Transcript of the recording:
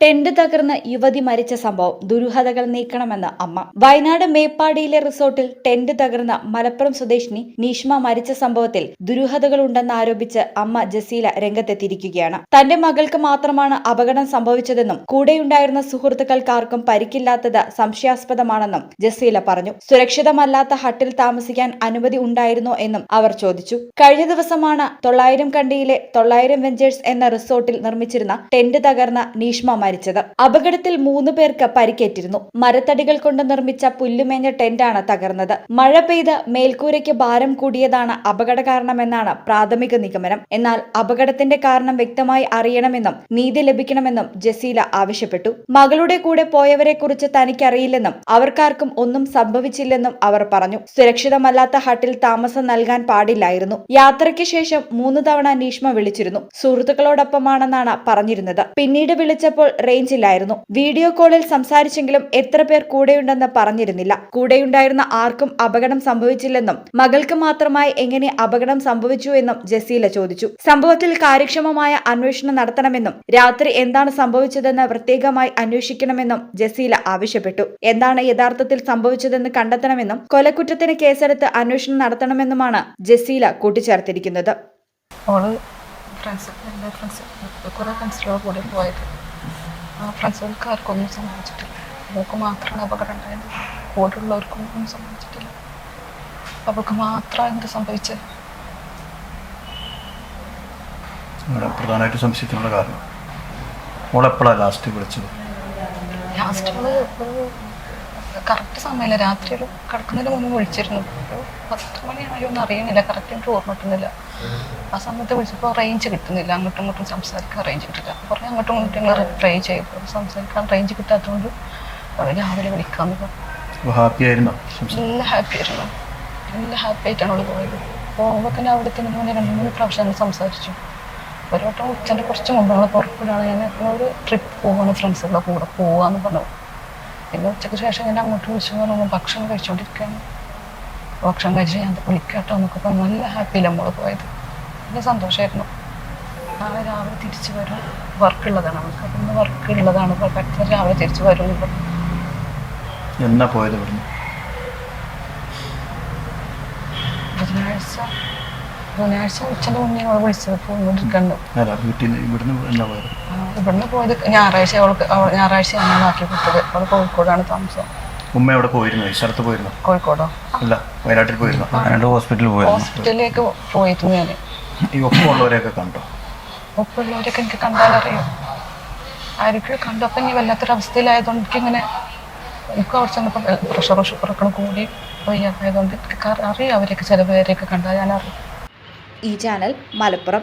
Tent തകർന്ന് യുവതി മരിച്ച സംഭവം ദുരൂഹതകൾ നീക്കണമെന്ന് അമ്മ. വയനാട് മേപ്പാടിയിലെ റിസോർട്ടിൽ ടെന്റ് തകർന്ന മലപ്പുറം സ്വദേശിനി നീഷ്മ മരിച്ച സംഭവത്തിൽ ദുരൂഹതകൾ ഉണ്ടെന്ന് ആരോപിച്ച് അമ്മ ജസീല രംഗത്തെത്തിയിരിക്കുകയാണ്. തന്റെ മകൾക്ക് മാത്രമാണ് അപകടം സംഭവിച്ചതെന്നും കൂടെയുണ്ടായിരുന്ന സുഹൃത്തുക്കൾക്കാർക്കും പരിക്കില്ലാത്തത് സംശയാസ്പദമാണെന്നും ജസീല പറഞ്ഞു. സുരക്ഷിതമല്ലാത്ത ഹട്ടിൽ താമസിക്കാൻ അനുമതി ഉണ്ടായിരുന്നോ എന്നും അവർ ചോദിച്ചു. കഴിഞ്ഞ ദിവസമാണ് തൊള്ളായിരം കണ്ടിയിലെ തൊള്ളായിരം വെഞ്ചേഴ്സ് എന്ന റിസോർട്ടിൽ നിർമ്മിച്ചിരുന്ന ടെന്റ് തകർന്ന നീഷ്മ മരിച്ചത്. അപകടത്തിൽ മൂന്ന് പേർക്ക് പരിക്കേറ്റിരുന്നു. മരത്തടികൾ കൊണ്ട് നിർമ്മിച്ച പുല്ലുമേഞ്ഞ ടെന്റാണ് തകർന്നത്. മഴ പെയ്ത് മേൽക്കൂരയ്ക്ക് ഭാരം കൂടിയതാണ് അപകട കാരണമെന്നാണ് പ്രാഥമിക നിഗമനം. എന്നാൽ അപകടത്തിന്റെ കാരണം വ്യക്തമായി അറിയണമെന്നും നീതി ലഭിക്കണമെന്നും ജസീല ആവശ്യപ്പെട്ടു. മകളുടെ കൂടെ പോയവരെ കുറിച്ച് തനിക്കറിയില്ലെന്നും അവർക്കാർക്കും ഒന്നും സംഭവിച്ചില്ലെന്നും അവർ പറഞ്ഞു. സുരക്ഷിതമല്ലാത്ത ഹട്ടിൽ താമസം നൽകാൻ പാടില്ലായിരുന്നു. യാത്രയ്ക്ക് ശേഷം മൂന്ന് തവണ നീഷ്മ വിളിച്ചിരുന്നു. സുഹൃത്തുക്കളോടൊപ്പമാണെന്നാണ് പറഞ്ഞിരുന്നത്. പിന്നീട് വിളിച്ചപ്പോൾ റേഞ്ച് ഇല്ലായിരുന്നു വീഡിയോ കോളിൽ സംസാരിച്ചെങ്കിലും എത്ര പേർ കൂടെയുണ്ടെന്ന് പറഞ്ഞിരുന്നില്ല. കൂടെയുണ്ടായിരുന്ന ആർക്കും അപകടം സംഭവിച്ചില്ലെന്നും മകൾക്ക് മാത്രമായി എങ്ങനെ അപകടം സംഭവിച്ചു എന്നും ജസീല ചോദിച്ചു. സംഭവത്തിൽ കാര്യക്ഷമമായ അന്വേഷണം നടത്തണമെന്നും രാത്രി എന്താണ് സംഭവിച്ചതെന്ന് പ്രത്യേകമായി അന്വേഷിക്കണമെന്നും ജസീല ആവശ്യപ്പെട്ടു. എന്താണ് യഥാർത്ഥത്തിൽ സംഭവിച്ചതെന്ന് കണ്ടെത്തണമെന്നും കൊലക്കുറ്റത്തിന് കേസെടുത്ത് അന്വേഷണം നടത്തണമെന്നുമാണ് ജസീല കൂട്ടിച്ചേർത്തിരിക്കുന്നത്. ഓൾ ഫ്രണ്ട്സ് എന്റെ ഫ്രണ്ട്സ് കുറേ ഫ്രണ്ട്സിലൂടെ കൂടി പോയത്. ആ ഫ്രണ്ട്സുകൾക്ക് ആർക്കൊന്നും സംഭവിച്ചിട്ടില്ല അവൾക്ക് മാത്രമാണ് അപകടം ഉണ്ടായത് കൂടെയുള്ളവർക്കൊന്നും സംഭവിച്ചിട്ടില്ല അവൾക്ക് മാത്രമാണ് എന്ത് സംഭവിച്ചത് ഇവിടെ പ്രധാനമായിട്ട് സംശയത്തിനുള്ള കാരണം. മോളെപ്പോഴാണ് ലാസ്റ്റ് വിളിച്ചത്? ലാസ്റ്റ് കറക്റ്റ് സമയമില്ല രാത്രി ഒരു കിടക്കുന്നതിന് മുമ്പ് വിളിച്ചിരുന്നു. ഒരു പത്ത് മണിയായോ എന്ന് അറിയുന്നില്ല. കറക്റ്റ് എനിക്ക് ഓർമ്മ കിട്ടുന്നില്ല. ആ സമയത്ത് വിളിച്ചപ്പോൾ റേഞ്ച് കിട്ടുന്നില്ല. അങ്ങോട്ടും ഇങ്ങോട്ടും സംസാരിക്കാൻ റേഞ്ച് കിട്ടില്ല. കുറേ അങ്ങോട്ടും ഇങ്ങോട്ടും ഞങ്ങൾ ട്രൈ ചെയ്തു. സംസാരിക്കാൻ റേഞ്ച് കിട്ടാത്തതുകൊണ്ട് രാവിലെ വിളിക്കാമെന്ന് പറഞ്ഞു. ഹാപ്പി ആയിരുന്നു? നല്ല ഹാപ്പി ആയിരുന്നു. നല്ല ഹാപ്പി ആയിട്ടാണ് അവൾ പോയത്. പോകുമ്പോൾ തന്നെ അവിടെ തന്നെ മുന്നേ രണ്ട് മൂന്ന് പ്രാവശ്യം ഞങ്ങൾ സംസാരിച്ചു. ഒരു വട്ടം ഉച്ചന്റെ കുറച്ച് മുമ്പ് ഞങ്ങൾ പുറപ്പെടുകയാണ്. ഞാൻ ഒരു ട്രിപ്പ് പോവാണ് ഫ്രണ്ട്സുകളുടെ കൂടെ പോവാന്ന് പറഞ്ഞു. പിന്നെ ഉച്ചയ്ക്ക് ശേഷം ഞാൻ അങ്ങോട്ട് വിളിച്ചു പറഞ്ഞു. ഭക്ഷണം കഴിച്ചുകൊണ്ടിരിക്കുകയാണ് ഭക്ഷണം കഴിച്ച് ഞാൻ വിളിക്കാട്ടോ എന്നൊക്കെ പറഞ്ഞു. നല്ല ഹാപ്പിയില്ല നമ്മൾ പോയത്. നല്ല സന്തോഷമായിരുന്നു നാളെ രാവിലെ തിരിച്ചു വരും. വർക്ക് ഉള്ളതാണ് അവൾക്ക് അപ്പം ഇന്ന് വർക്ക് ഉള്ളതാണ്. പെട്ടെന്ന് രാവിലെ തിരിച്ചു വരും ഇപ്പം എന്നാ പോയത് ഇവിടുന്ന്? ബുധനാഴ്ച ബുധനാഴ്ച ഉച്ചന്റെ മുന്നേ അവൾ വിളിച്ചത്. നിന്ന് ഇവിടുന്ന് പോയത്? ഞായറാഴ്ച അവൾക്ക് അവൾ ഞായറാഴ്ച ഞാൻ ആക്കി കൊടുത്തത് അവൾ കോഴിക്കോടാണ് താമസം. ഉമ്മ എവിടെ പോയിരുന്നു? ഈ സ്ഥലത്ത് പോയിരുന്നു? കോഴിക്കോടോ? അല്ല വയനാട്ടിൽ പോയിരുന്നു? ഹോസ്പിറ്റലിൽ പോയിരുന്നു. ഹോസ്പിറ്റലിലേക്ക് പോയിരുന്നു ഞാൻ ഈ ഒപ്പമുള്ളവരെയൊക്കെ കണ്ടോ? ഒപ്പമുള്ളവരൊക്കെ എനിക്ക് കണ്ടാലറിയും. ആരൊക്കെയോ കണ്ടപ്പോൾ ഇനി വല്ലാത്തൊരവസ്ഥയിലായതുകൊണ്ട് എനിക്കിങ്ങനെ എനിക്ക് കുറച്ച് ചെന്നപ്പോൾ പ്രഷറും ഷുഗറൊക്കെ കൂടി വയ്യാതായതുകൊണ്ട് എനിക്ക് അറിയാം അവരെയൊക്കെ ചില പേരെയൊക്കെ കണ്ടാൽ ഞാൻ അറിയാം ഈ channel Malappuram.